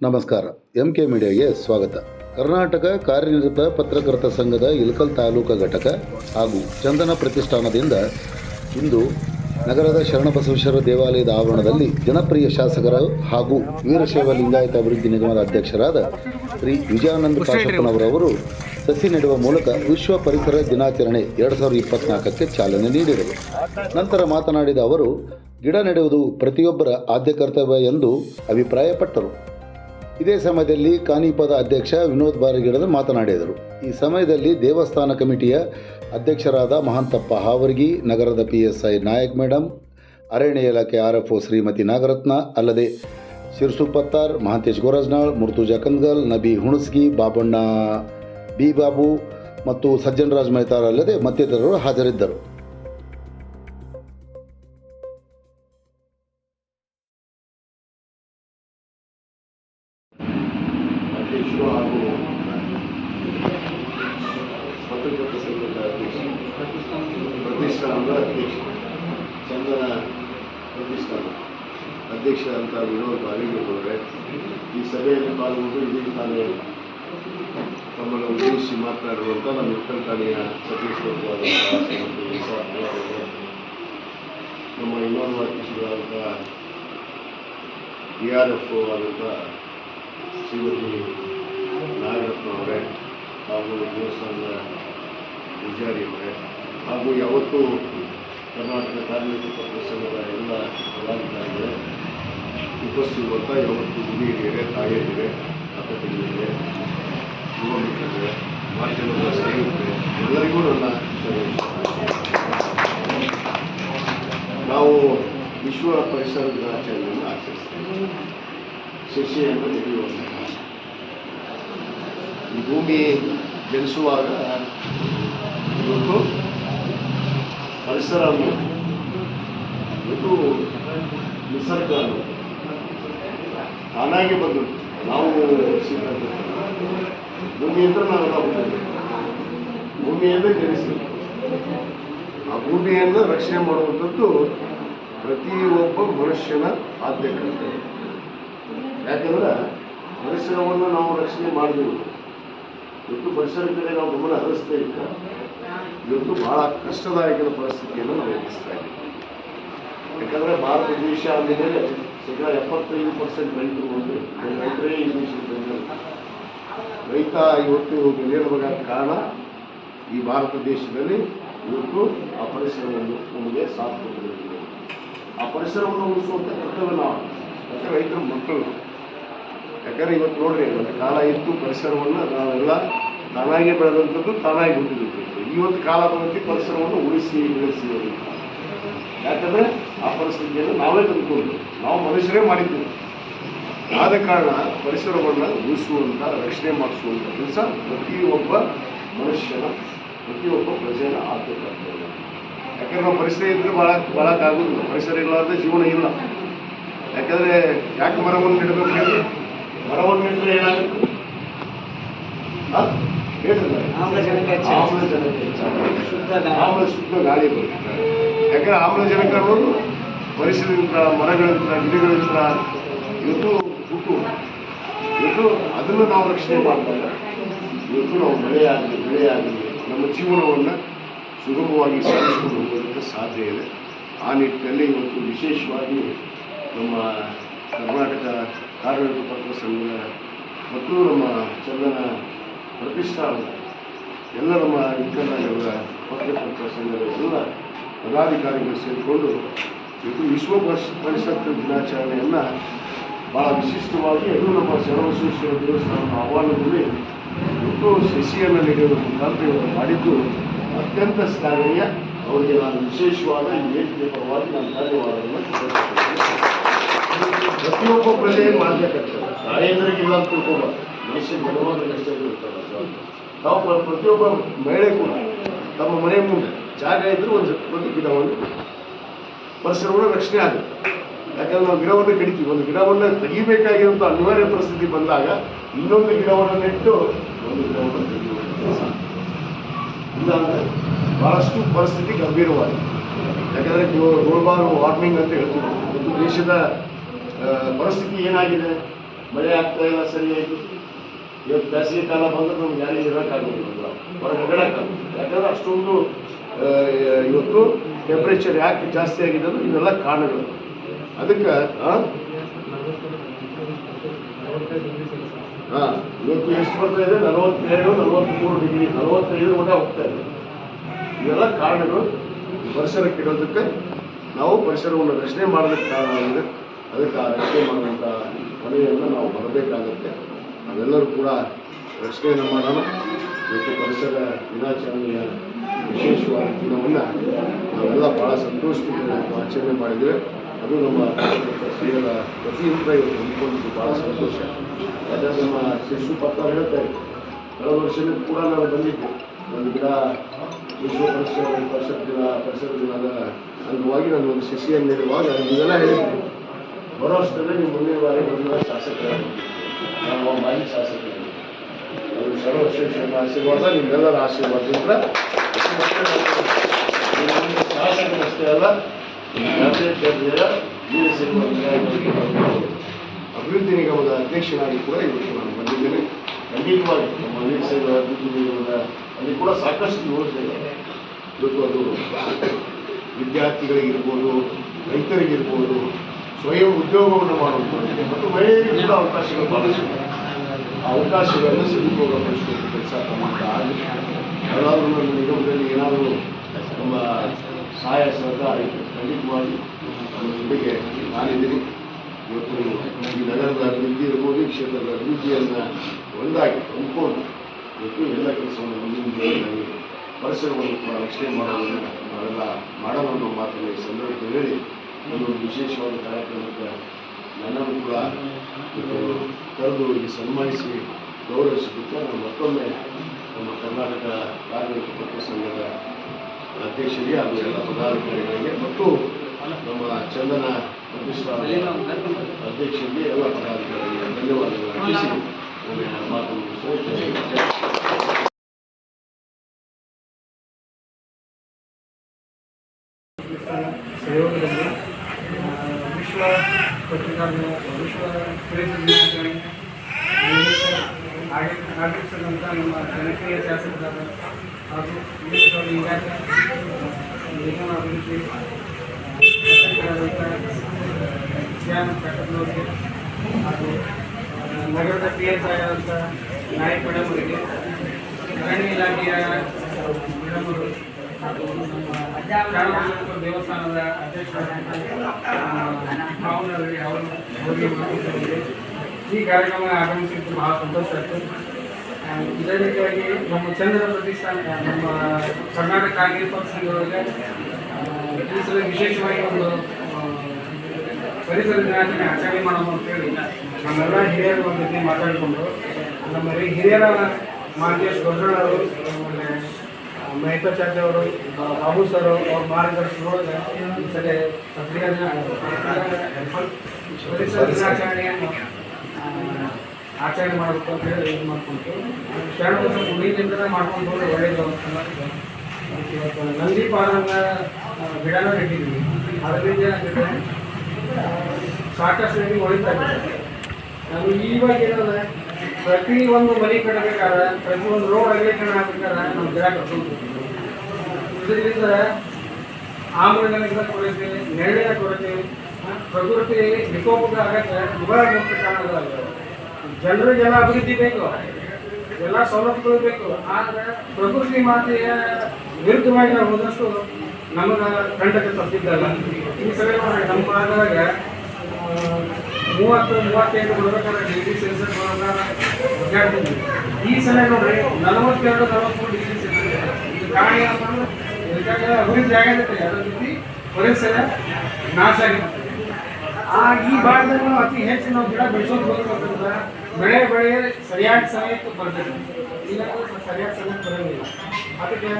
ನಮಸ್ಕಾರ. M K ಮೀಡಿಯಾಗೆ ಸ್ವಾಗತ. ಕರ್ನಾಟಕ ಕಾರ್ಯನಿರತ ಪತ್ರಕರ್ತ ಸಂಘದ ಇಲಕಲ್ ತಾಲೂಕು ಘಟಕ ಹಾಗೂ ಚಂದನ ಪ್ರತಿಷ್ಠಾನದಿಂದ ಇಂದು ನಗರದ ಶರಣಬಸವೇಶ್ವರ ದೇವಾಲಯದ ಆವರಣದಲ್ಲಿ ಜನಪ್ರಿಯ ಶಾಸಕರ ಹಾಗೂ ವೀರಶೈವ ಲಿಂಗಾಯತ ಅಭಿವೃದ್ಧಿ ನಿಗಮದ ಅಧ್ಯಕ್ಷರಾದ ಶ್ರೀ ವಿಜಯಾನಂದ ಕಾಶಪ್ಪನವರವರು ಸಸಿ ನೆಡುವ ಮೂಲಕ ವಿಶ್ವ ಪರಿಸರ ದಿನಾಚರಣೆ ಎರಡು ಸಾವಿರದ ಇಪ್ಪತ್ನಾಲ್ಕಕ್ಕೆ ಚಾಲನೆ ನೀಡಿದರು. ನಂತರ ಮಾತನಾಡಿದ ಅವರು ಗಿಡ ನೆಡುವುದು ಪ್ರತಿಯೊಬ್ಬರ ಆದ್ಯ ಕರ್ತವ್ಯ ಎಂದು ಅಭಿಪ್ರಾಯಪಟ್ಟರು. ಇದೇ ಸಮಯದಲ್ಲಿ ಕಾನಿಪದ ಅಧ್ಯಕ್ಷ ವಿನೋದ್ ಬಾರಗಿಡದ ಮಾತನಾಡಿದರು. ಈ ಸಮಯದಲ್ಲಿ ದೇವಸ್ಥಾನ ಕಮಿಟಿಯ ಅಧ್ಯಕ್ಷರಾದ ಮಹಾಂತಪ್ಪ ಹಾವರ್ಗಿ, ನಗರದ P S I Nayak madam ಅರಣ್ಯ ಇಲಾಖೆ R F O Shrimati Nagaratna, ಅಲ್ಲದೆ ಶಿರ್ಸು ಪತ್ತಾರ್, ಮಹಾಂತೇಶ್ ಗೋರಜ್ನಾಳ್, ಮುರ್ತುಜಾ ಕಂದ್ಗಲ್ ನಬಿ ಹುಣಸ್ಗಿ, ಬಾಬಣ್ಣ, ಬಿ ಬಾಬು ಮತ್ತು ಸಜ್ಜನರಾಜ್ ಮೆಹತಾರ್ ಅಲ್ಲದೆ ಮತ್ತಿತರರು ಹಾಜರಿದ್ದರು. ಅಧ್ಯಕ್ಷರು ಹಾಗೂ ಸ್ವತಂತ್ರ ಸಂಘದ ಅಧ್ಯಕ್ಷ ಪ್ರತಿಷ್ಠಾನದ ಅಧ್ಯಕ್ಷ ಚಂದನ ಪ್ರತಿಷ್ಠಾನ ಅಧ್ಯಕ್ಷ ಅಂತ ವಿನೋದ್ ಬಾಲಿಗೌಡರೇ ಈ ಸಭೆಯಲ್ಲಿ ಪಾಲ್ಗೊಂಡು ಇಡೀ ತಾನೇ ತಮ್ಮನ್ನು ಉದ್ದೇಶಿಸಿ ಮಾತನಾಡುವಂಥ ನಮ್ಮ ಠಾಣೆಯ ಸತೀಶ್ ಗೌಡರಾದಂತಹ ಶ್ರೀಮತಿ ಇಸಾ ಅವರೇ, ನಮ್ಮ ಇನ್ನೋರ್ವ ಅಧ್ಯಕ್ಷರಾದಂಥ ಡಿ ಆರ್ ಎಫ್ ಆದಂಥ ಶ್ರೀಮತಿ ನಾಗರತ್ನ ಅವರೇ, ಹಾಗೂ ದೇವಸ್ಥಾನದ ಪೂಜಾರಿ ಅವರೇ, ಹಾಗೂ ಯಾವತ್ತೂ ಕರ್ನಾಟಕ ಕಾರ್ಮಿಕ ಪತ್ರ ಸಂಘದ ಎಲ್ಲ ಕಲಾವಿದರಿಗೆ ಉಪಸ್ಥಿತ ಯಾವತ್ತು ಗುಡಿ ಹಿರಿಯರೇ ತಾಯಿಯರಿದೆ ಅಕ್ಕತಿಗೆ ಯುವ ಮಿತ್ರರಿಗೆ ಮಾಧ್ಯಮದ ಸ್ನೇಹಿತರೆ ಎಲ್ಲರಿಗೂ ನನ್ನ ನಾವು ವಿಶ್ವ ಪರಿಸರ ದಿನಾಚರಣೆಯನ್ನು ಆಚರಿಸ್ತೇವೆ ಸಸಿಯನ್ನು ನೆಡೆಯುವಂತಹ ಈ ಭೂಮಿ ಜನಿಸುವಾಗ ಇವತ್ತು ಪರಿಸರ ಇವತ್ತು ನಿಸರ್ಗ ತಾನಾಗಿ ಬಂದು ನಾವು ಭೂಮಿ ಅಂದ್ರೆ ನಾವು ನಾವು ಭೂಮಿಯಿಂದ ಜನಿಸಿದ್ವಿ ಆ ಭೂಮಿಯನ್ನು ರಕ್ಷಣೆ ಮಾಡುವಂಥದ್ದು ಪ್ರತಿಯೊಬ್ಬ ಮನುಷ್ಯನ ಆದ್ಯ ಕರ್ತವ್ಯ ಯಾಕಂದ್ರೆ ಪರಿಸರವನ್ನು ನಾವು ರಕ್ಷಣೆ ಮಾಡಬೇಕು ಇವತ್ತು ಪರಿಸರ ಕಡೆ ನಾವು ಗಮನ ಹರಿಸ್ತಾ ಇದ್ದ ಇವತ್ತು ಬಹಳ ಕಷ್ಟದಾಯಕ ಪರಿಸ್ಥಿತಿಯನ್ನು ನಾವು ಎದುರಿಸ್ತಾ ಇದ್ದೀವಿ. ಯಾಕಂದ್ರೆ ಭಾರತ ದೇಶ ಅಂದಮೇಲೆ ಶೇಕಡ ಎಪ್ಪತ್ತೈದು ಪರ್ಸೆಂಟ್ ರೈತರು ಒಂದು ರೈತರೇ ಈ ದೇಶದ. ರೈತ ಇವತ್ತು ಬೆಳೆಯಬೇಕಾದ ಕಾರಣ ಈ ಭಾರತ ದೇಶದಲ್ಲಿ ಇವತ್ತು ಆ ಪರಿಸರವನ್ನು ನಮಗೆ ಕೊಟ್ಟಿದೆ ಆ ಪರಿಸರವನ್ನು ಉಳಿಸುವಂಥ ಕರ್ತವ್ಯ ನಾವು. ರೈತರ ಮಕ್ಕಳು. ಯಾಕಂದ್ರೆ ಇವತ್ತು ನೋಡ್ರಿ, ಇವತ್ತು ಕಾಲ ಇತ್ತು ಪರಿಸರವನ್ನು ನಾವೆಲ್ಲ ತಾನಾಗಿ ಬೆಳೆದಂಥದ್ದು ತಾನಾಗಿ ಹುಟ್ಟಿದ್ದು ಇವತ್ತು ಕಾಲ ಬಂದು ಪರಿಸರವನ್ನು ಉಳಿಸಿ, ಬೆಳೆಸಿ ಯಾಕಂದರೆ ಆ ಪರಿಸ್ಥಿತಿಯನ್ನು ನಾವೇ ತಂದುಕೊಂಡು, ನಾವು ಮನುಷ್ಯರೇ ಮಾಡಿದ್ದೀವಿ ಆದ ಕಾರಣ ಪರಿಸರವನ್ನು ಉಳಿಸುವಂಥ ರಕ್ಷಣೆ ಮಾಡಿಸುವಂಥ ಕೆಲಸ ಪ್ರತಿಯೊಬ್ಬ ಮನುಷ್ಯನ, ಪ್ರತಿಯೊಬ್ಬ ಪ್ರಜೆಯನ್ನ ಆದ್ಯತೆ ಯಾಕಂದ್ರೆ ನಾವು ಪರಿಸರ ಇದ್ರೆ ಭಾಳ ಭಾಳಕ್ಕಾಗೋದಿಲ್ಲ ಪರಿಸರ ಇಲ್ಲಾರ್ದೆ ಜೀವನ ಇಲ್ಲ. ಯಾಕಂದ್ರೆ ಯಾಕೆ ಮರವನ್ನು ನೆಡಬೇಕು ಹೇಳಿ? ಮರವನ್ನು ನೆಟ್ಟರೆ ಏನಾಗುತ್ತೆ. ಆಮ್ಲಜನಕ ಗಾಳಿ. ಶುದ್ಧ ಗಾಳಿ ಬರುತ್ತೆ. ಯಾಕಂದ್ರೆ ಆಮ್ಲಜನಕ ಅನ್ನೋದು ಪರಿಸರದಿಂದ ಮರಗಳಿಂದ ಗಿಡಗಳಿಂದ ಇವತ್ತು ಹುಟ್ಟು ಇವತ್ತು ಅದನ್ನು ನಾವು ರಕ್ಷಣೆ ಮಾಡಿದಾಗ ಇವತ್ತು ನಾವು ಮಳೆಯಾಗಲಿ ಬೆಳೆಯಾಗಲಿ ನಮ್ಮ ಜೀವನವನ್ನು ಸುಗಮವಾಗಿ ಸಾಗಿಸಿಕೊಂಡು ಹೋಗೋದಕ್ಕೆ ಸಾಧ್ಯ ಇದೆ. ಆ ನಿಟ್ಟಿನಲ್ಲಿ ಇವತ್ತು ವಿಶೇಷವಾಗಿ ನಮ್ಮ ಕರ್ನಾಟಕ ಕಾರ್ಮಿಕ ಪತ್ರ ಸಂಘ ಮತ್ತು ನಮ್ಮ ಚಂದನ ಪ್ರತಿಷ್ಠಾನ ಎಲ್ಲ ನಮ್ಮ ವಿಜ್ಞಾನಗಳ ಪತ್ರಕರ್ತರ ಎಲ್ಲ ಪದಾಧಿಕಾರಿಗಳು ಸೇರಿಕೊಂಡು ಇದು ವಿಶ್ವ ಪರಿಸರ ದಿನಾಚರಣೆಯನ್ನು ಭಾಳ ವಿಶಿಷ್ಟವಾಗಿ ಅದು ನಮ್ಮ ಶರಣಬಸವೇಶ್ವರ ದೇವಸ್ಥಾನದ ಆಹ್ವಾನದಲ್ಲಿ ಒಟ್ಟು ಸಸಿಯನ್ನು ನೀಡುವ ಮುಖಾಂತರ ಮಾಡಿದ್ದು ಅತ್ಯಂತ ಶ್ಲಾಘನೀಯ ಅವರಿಗೆ ನಾನು ವಿಶೇಷವಾದ ಈ ವೇದಿಕೆ ಪರವಾಗಿ ನಾನು ಧನ್ಯವಾದಗಳನ್ನು ಪ್ರತಿಯೊಬ್ಬ ಪ್ರಜೆ ಮಾಡಬೇಕಂತಾರೆ ತಾಯಂದ್ರಿಗಿಲ್ಲ ಅಂತ ತಿಳ್ಕೊಬಾರ್ದು ಮನುಷ್ಯನ ನಾವು ಪ್ರ- ಪ್ರತಿಯೊಬ್ಬ ಮಹಿಳೆ ಕೂಡ ತಮ್ಮ ಮನೆ ಮುಂದೆ ಜಾಗ ಇದ್ರೂ ಒಂದು ಒಂದು ಗಿಡವನ್ನು ಕೂಡ ರಕ್ಷಣೆ ಆಗುತ್ತೆ ಯಾಕಂದ್ರೆ ನಾವು ಗಿಡವನ್ನು ಕಡಿತೀವಿ. ಒಂದು ಗಿಡವನ್ನು ತೆಗಿಬೇಕಾಗಿರುವಂಥ ಅನಿವಾರ್ಯ ಪರಿಸ್ಥಿತಿ ಬಂದಾಗ ಇನ್ನೊಂದು ಗಿಡವನ್ನು ನೆಟ್ಟು ಒಂದು ಗಿಡವನ್ನು ತೆಗೆಯುವಂಥ ಬಹಳಷ್ಟು ಪರಿಸ್ಥಿತಿ ಗಂಭೀರವಾಗಿದೆ. ಯಾಕಂದ್ರೆ ಗ್ಲೋಬಲ್ ವಾರ್ಮಿಂಗ್ ಅಂತ ಹೇಳ್ತೀವಿ. ಒಂದು ದೇಶದ ಪರಿಸ್ಥಿತಿ ಏನಾಗಿದೆ? ಮಳೆ ಆಗ್ತಾ ಇಲ್ಲ ಸರಿಯಾಗಿ ಇವತ್ತು ಬೇಸಿಗೆ ಕಾಲ ಬಂದ್ರೆ ನಮ್ಗೆ ಯಾರಿಗೆ ಇರೋಕ್ಕಾಗೋದಿಲ್ಲ ಹೊರಗೆ ಅಡ್ಡಾಡಕ್ಕಾಗೋದಿಲ್ಲ ಯಾಕಂದ್ರೆ ಅಷ್ಟೊಂದು ಇವತ್ತು ಟೆಂಪ್ರೇಚರ್ ಯಾಕೆ ಜಾಸ್ತಿ ಆಗಿದೆ ಅಂದ್ರೆ ಇವೆಲ್ಲ ಕಾರಣಗಳು. ಅದಕ್ಕೆ ಹಾಂ ಇವತ್ತು ಎಷ್ಟು ಬರ್ತಾ ಇದೆ? ನಲವತ್ತೆರಡು ನಲವತ್ತ್ಮೂರು ಡಿಗ್ರಿ, ನಲವತ್ತೈದು ಕೂಡ ಹೋಗ್ತಾ ಇದೆ. ಇವೆಲ್ಲ ಕಾರಣಗಳು ಪರಿಸರ ಕೆಡೋದಕ್ಕೆ ನಾವು ಪರಿಸರವನ್ನು ರಕ್ಷಣೆ ಮಾಡೋದಕ್ಕೆ ಕಾರಣ ಆಗಿದೆ. ಅದಕ್ಕೆ ಆ ರಕ್ಷಣೆ ಮಾಡುವಂಥ ಮನೆಯನ್ನು ನಾವು ಬರಬೇಕಾಗುತ್ತೆ. ಅವೆಲ್ಲರೂ ಕೂಡ ರಕ್ಷಣೆಯನ್ನು ಮಾಡೋಣ. ಮತ್ತು ಪರಿಸರ ದಿನಾಚರಣೆಯ ವಿಶೇಷವಾದ ದಿನವನ್ನು ನಾವೆಲ್ಲ ಭಾಳ ಸಂತೋಷದಿಂದ ಆಚರಣೆ ಮಾಡಿದರೆ ಅದು ನಮ್ಮ ಶ್ರೀಗಳ ಪ್ರತಿಯೊಬ್ಬರ ಹೊಂದ್ಕೊಂಡಿದ್ದು ಭಾಳ ಸಂತೋಷ. ಯಾಕಂದರೆ ನಮ್ಮ ಶಿಶು ಪತ್ರ ಹೇಳ್ತಾ ಇದ್ರು. ಕಳೆದ ವರ್ಷದ ಕೂಡ ನಾವು ಬಂದಿದ್ದೆ. ಒಂದು ಗಿಡ ವಿಶ್ವ ಪರಿಸರ ಪರಿಸರ ದಿನ, ಪರಿಸರ ದಿನದ ಅಂಗವಾಗಿ ನಾನು ಒಂದು ಶಿಶಿಯನ್ನು ನೀಡುವಾಗ ಇದೆಲ್ಲ ಹೇಳಿದ್ರಿ ಬರೋ ಅಷ್ಟರಲ್ಲಿ ಮುಂದಿನ ಬಾರಿ ಬಂದ ಶಾಸಕರಾಗಿ ನಾವು ಮಾಜಿ ಶಾಸಕರು ಅವರು ಸರ್ವ ಶಿಕ್ಷಣ ಆಶೀರ್ವಾದ, ನಿಮ್ಮೆಲ್ಲರ ಆಶೀರ್ವಾದದಿಂದ ನಿಮ್ಮ ಶಾಸಕರಷ್ಟೇ ಅಲ್ಲ ಸೇವಾ ಅಭಿವೃದ್ಧಿ ನಿಗಮದ ಅಧ್ಯಕ್ಷನಾಗಿ ಕೂಡ ಇವತ್ತು ನಾನು ಬಂದಿದ್ದೇನೆ. ಖಂಡಿತವಾಗಿ ನಮ್ಮ ವೀರ ಸೇವಾ ಅಭಿವೃದ್ಧಿ ನಿಗಮದ ಅಲ್ಲಿ ಕೂಡ ಸಾಕಷ್ಟು ಯೋಜನೆ ಇದೆ. ಇವತ್ತು ಅದು ವಿದ್ಯಾರ್ಥಿಗಳಿಗಿರ್ಬೋದು, ರೈತರಿಗಿರ್ಬೋದು ಸ್ವಯಂ ಉದ್ಯೋಗವನ್ನು ಮಾಡುವಂಥದ್ದು ಮತ್ತು ಮಹಿಳೆಯರಿಗೆ ಕೂಡ ಅವಕಾಶಗಳು ಬಹಳಷ್ಟು ಆ ಅವಕಾಶಗಳನ್ನು ಸದುಪಯೋಗಪಡಿಸುವಂಥ ಕೆಲಸ ತಮ್ಮಂತ ಆಗಲಿ ಯಾರಾದರೂ ನಮ್ಮ ನಿಗಮದಲ್ಲಿ ಏನಾದರೂ ನಮ್ಮ ಸಹಾಯ ಸಹಕಾರ ಖಂಡಿತವಾಗಿ ನಮ್ಮ ಜೊತೆಗೆ ನಾನಿದ್ದೀನಿ. ಇವತ್ತು ಈ ನಗರದ ಅಭಿವೃದ್ಧಿ ಇರ್ಬೋದು, ಈ ಕ್ಷೇತ್ರದ ಅಭಿವೃದ್ಧಿಯನ್ನು ಒಂದಾಗಿ ಹೊಂದ್ಕೊಂಡು ಇವತ್ತು ಎಲ್ಲ ಕೆಲಸವನ್ನು ಮುಂದಿನ ಪರಿಸರವನ್ನು ಕೂಡ ರಕ್ಷಣೆ ಮಾಡೋದನ್ನು ನಾವೆಲ್ಲ ಮಾಡಲು ಅನ್ನೋ ಮಾತನ್ನು ಈ ಸಂದರ್ಭದಲ್ಲಿ ಹೇಳಿ ಒಂದು ವಿಶೇಷವಾದ ಕಾರ್ಯಕ್ರಮಕ್ಕೆ ನನ್ನನ್ನು ಕೂಡ ಕರೆದು ಇಲ್ಲಿ ಸನ್ಮಾನಿಸಿ ಗೌರವಿಸಿದ್ದಕ್ಕೆ ನಾನು ಮತ್ತೊಮ್ಮೆ ನಮ್ಮ ಕರ್ನಾಟಕ ಕಾರ್ಮಿಕ ಪತ್ರ ಸಂಘದ ಅಧ್ಯಕ್ಷರಿಗೆ ಹಾಗೂ ಎಲ್ಲ ಪದಾಧಿಕಾರಿಗಳಿಗೆ ಮತ್ತು ನಮ್ಮ ಚಂದನ ಪ್ರತಿಷ್ಠಾನ ಅಧ್ಯಕ್ಷರಿಗೆ ಎಲ್ಲ ಪದಾಧಿಕಾರಿಗಳಿಗೆ ಧನ್ಯವಾದಗಳು ಅರ್ಪಿಸಿ ನನ್ನ ಮಾತನ್ನು ಮುಗಿಸುತ್ತೇನೆ. ಸಹಯೋಗದಲ್ಲಿ ಆ, ವಿಶ್ವ ಪತ್ರಿಕಾರ್ಮಿಕ ವಿಶ್ವ ಪರಿಸರ ದಿನಾಚರಣೆ ಆಚರಿಸಿದಂಥ ನಮ್ಮ ಜನಪ್ರಿಯ ಶಾಸಕರಾದ ಹಾಗೂ ವಿಶ್ವ ಲಿಂಗಾಯತ ನಿಗಮ ಅಭಿವೃದ್ಧಿ ಶಾಸಕರಾದಂಥ ಧ್ಯಾನ ಕಟ್ಟಡದವರಿಗೆ ಹಾಗೂ ಆ, ನಗರದ ಪಿ ಎಸ್ ಆದಂಥ ನಾಯಕ್ ಮೇಡಮ್ ಅವರಿಗೆ ಅರಣ್ಯ ಇಲಾಖೆಯ ಅವರು ದೇವಸ್ಥಾನದ ಭಾವನವರಿಗೆ ಅವರು. ಈ ಕಾರ್ಯಕ್ರಮ ಆಗಮಿಸಿದ್ದು ಬಹಳ ಸಂತೋಷ ಆಯಿತು ಇದೇ ರೀತಿಯಾಗಿ ನಮ್ಮ ಚಂದ್ರ ಪ್ರತಿಷ್ಠಾನ, ನಮ್ಮ ಕರ್ನಾಟಕ ಪಕ್ಷ ಸಂಘದೊಳಗೆ ಈ ಸಲ ವಿಶೇಷವಾಗಿ ಒಂದು ಪರಿಸರ ದಿನಾಚರಣೆ ಆಚರಣೆ ಮಾಡೋಣ ಅಂತೇಳಿ ನಮ್ಮೆಲ್ಲ ಹಿರಿಯರ ಒಂದು ಮಾತಾಡಿಕೊಂಡು, ನಮ್ಮ ಹಿರಿ- ಹಿರಿಯರ ಮಾಧ್ಯಮ ಗೌಡರವರು ಆಮೇಲೆ ಮಹಿತಾಚಾರ್ಯ ಅವರು ಬಾಬು ಸರ್ ಅವ್ರ ಮಾರ್ಗದರ್ಶನದೊಳಗೆ ಈ ಸರಿ ಪತ್ರಿಕಾ ದಿನಾಚರಣೆಯನ್ನು ಆಚರಣೆ ಮಾಡಬೇಕು ಅಂತ ಹೇಳಿ ಇದು ಮಾಡ್ಕೊಂಡು ಶರಣ ಗುಡಿಯಿಂದ ಮಾಡ್ಕೊಂಡು ಹೋದ್ರೆ ಒಳ್ಳೆಯದು ಇವತ್ತು ನಂದಿ ಪಾದಂಗ ಗಿಡನ ನೆಟ್ಟಿದ್ವಿ ಅದರಿಂದ ಸಾಕಷ್ಟು ಇದೆ ನಾನು ಇವಾಗ ಏನಂದ್ರೆ ಪ್ರತಿ ಒಂದು ಮನೆ ಕಟ್ಟಬೇಕಾದ್ರೆ ಪ್ರತಿ ಒಂದು ರೋಡ್ ಅಗಲೀಕರಣ ಆಗ್ಬೇಕಾದ್ರೆ ನಾವು ಗಿಡ ಕಟ್ಕೊಂಡು ಇದರಿಂದ ಆಮ್ಲಜನಕದ ಕೊರತೆ, ನೆರಳಿನ ಕೊರತೆ ಪ್ರಕೃತಿ ವಿಕೋಪಕ್ಕೆ ಆಗಕ್ಕೆ ಮುಕ್ತ ಕಾರಣಗಳಾಗ ಜನರು ಜನ ಅಭಿವೃದ್ಧಿ ಬೇಕು, ಎಲ್ಲ ಸೌಲಭ್ಯಗಳು ಬೇಕು, ಆದರೆ ಪ್ರಕೃತಿ ಮಾತೆಯ ವಿರುದ್ಧವಾಗಿ ನಾವು ಹೋದಷ್ಟು ನಮಗೆ ಕಂಡಕ್ಕೆ ತಪ್ಪಿದ್ದಲ್ಲ. ಈ ಸಲ ನಮ್ಮ ಭಾಗದಾಗ ಮೂವತ್ತು, ಮೂವತ್ತೈದು ಬರ್ಬೇಕಾದ್ರೆ ಡಿಗ್ರಿ ಸೆಲ್ಸಿಯಸ್ ಒಡ್ಡಾಡ್ತಿದ್ವಿ ಈ ಸಲ ನೋಡ್ರಿ, ನಲವತ್ತೆರಡು ನಲವತ್ತ್ಮೂರು ಡಿಗ್ರಿ ಸೆಲ್ಸಿಯಸ್ ಕಾರಣ ಅಭಿವೃದ್ಧಿ ಆಗೈತೆ. ಪರಿಸರ ನಾಶ ಆಗಿರ್ತದೆ ಆ, ಈ ಭಾಗದಲ್ಲಿ ನಾವು ಅತಿ ಹೆಚ್ಚು ನಾವು ಗಿಡ ಬೆಳೆಸೋದು ಹೋಗ್ಬೇಕಂದ್ರೆ ಬೆಳೆ ಬೆಳೆ ಸರಿಯಾದ ಸಮಯಕ್ಕೆ ಬರ್ತದೆ. ಇಲ್ಲ ಅಂದ್ರೆ ಸರಿಯಾದ ಸಮಯಕ್ಕೆ ಬರೋದಿಲ್ಲ. ಅದಕ್ಕೆ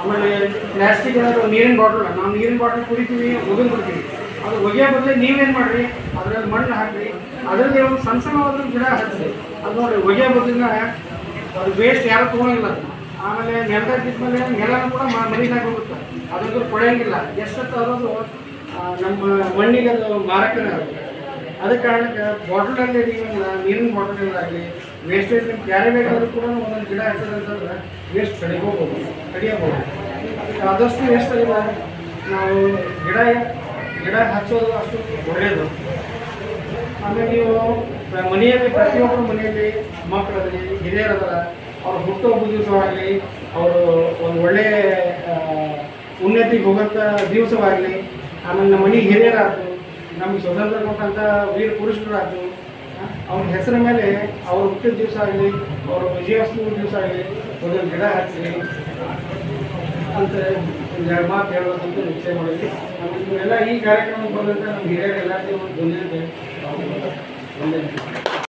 ಆಮೇಲೆ ಪ್ಲಾಸ್ಟಿಕ್ ಏನಾದರೂ ನೀರಿನ ಬಾಟಲ್ ನಾವು ನೀರಿನ ಬಾಟಲ್ ಕುಡಿತೀವಿ ಮುಗಿದು ಬಿಡ್ತೀವಿ ಅದು ಒಗೆಯ ಬದಲು ನೀವೇನು ಮಾಡ್ರಿ? ಅದ್ರಲ್ಲಿ ಮಣ್ಣು ಹಾಕ್ರಿ. ಅದರಲ್ಲಿ ಒಂದು ಸಣ್ಣ ಸಣ್ಣವಾದ ಗಿಡ ಹಚ್ಚಿರಿ ಅದು ನೋಡಿ, ಒಗೆಯ ಬದಲಿನ ಅದು ವೇಸ್ಟ್ ಯಾರು ತೊಗೊಳಂಗಿಲ್ಲ. ಅದು. ಆಮೇಲೆ ನೆಲದಾಗಿದ್ಮೇಲೆ ನೆಲ ಕೂಡ ಮಣ್ಣಿನಾಗ ಹೋಗುತ್ತೆ. ಅದ್ರದ್ದು ಕೊಳೆಯಂಗಿಲ್ಲ. ಎಷ್ಟೊತ್ತು ಅನ್ನೋದು ನಮ್ಮ ಮಣ್ಣಿಗೆ ಅದು ಮಾರಕನೇ ಆಗುತ್ತೆ. ಅದ ಕಾರಣಕ್ಕೆ ಬಾಟಲಲ್ಲಿ ನೀವು ನೀರಿನ ಬಾಟಲ್ ಆಗಲಿ ವೇಸ್ಟೇಜ್ ನಿಮ್ಗೆ ಯಾರೇ ಬೇಕಾದ್ರೂ ಕೂಡ ಒಂದೊಂದು ಗಿಡ ಹಚ್ಚಿದಂತಂದ್ರೆ ವೇಸ್ಟ್ ಕಡಿಗೆ ಹೋಗ್ಬೋದು ಕಡಿಯಬಹುದು ಅದಕ್ಕೆ ಆದಷ್ಟು ವೇಸ್ಟ್ ಅಲ್ಲ ನಾವು ಗಿಡ ಗಿಡ ಹಚ್ಚೋದು ಅಷ್ಟು ಒಳ್ಳೆಯದು ಆಮೇಲೆ ನೀವು ಮನೆಯಲ್ಲಿ, ಪ್ರತಿಯೊಬ್ಬರು ಮನೆಯಲ್ಲಿ ಮಕ್ಕಳಲ್ಲಿ ಹಿರಿಯರದಾರ ಅವ್ರು ಹುಟ್ಟುಹಬ್ಬ ದಿವಸವಾಗಲಿ, ಅವರು ಒಂದು ಒಳ್ಳೆ ಉನ್ನತಿಗೆ ಹೋಗೋಂಥ ದಿವಸವಾಗಲಿ, ಆಮೇಲೆ ನಮ್ಮ ಮನೆ ಹಿರಿಯರಾಯ್ತು ನಮಗೆ ಸ್ವತಂತ್ರ ಕೊಟ್ಟಂಥ ವೀರ ಪುರುಷರಾಯ್ತು ಅವ್ರ ಹೆಸರ ಮೇಲೆ ಅವ್ರ ಹುಟ್ಟಿದ ದಿವಸ ಆಗಲಿ, ಅವ್ರ ವಿಜಯೋತ್ಸವ ದಿವಸ ಆಗಲಿ ಒಂದೊಂದು ಗಿಡ ಹಚ್ಚಿ ಅಂತ ಒಂದು ಎರಡು ಮಾತು ಹೇಳೋದಂತ ನಿಶ್ಚಯ ಮಾಡಿದ್ವಿ. ಎಲ್ಲ ಈ ಕಾರ್ಯಕ್ರಮಕ್ಕೆ ಬಂದಂಥ ನಮ್ಮ ಹಿರಿಯರೆಲ್ಲರಿಗೂ ಒಂದು ಧನ್ಯವಾದ ವಂದನೆ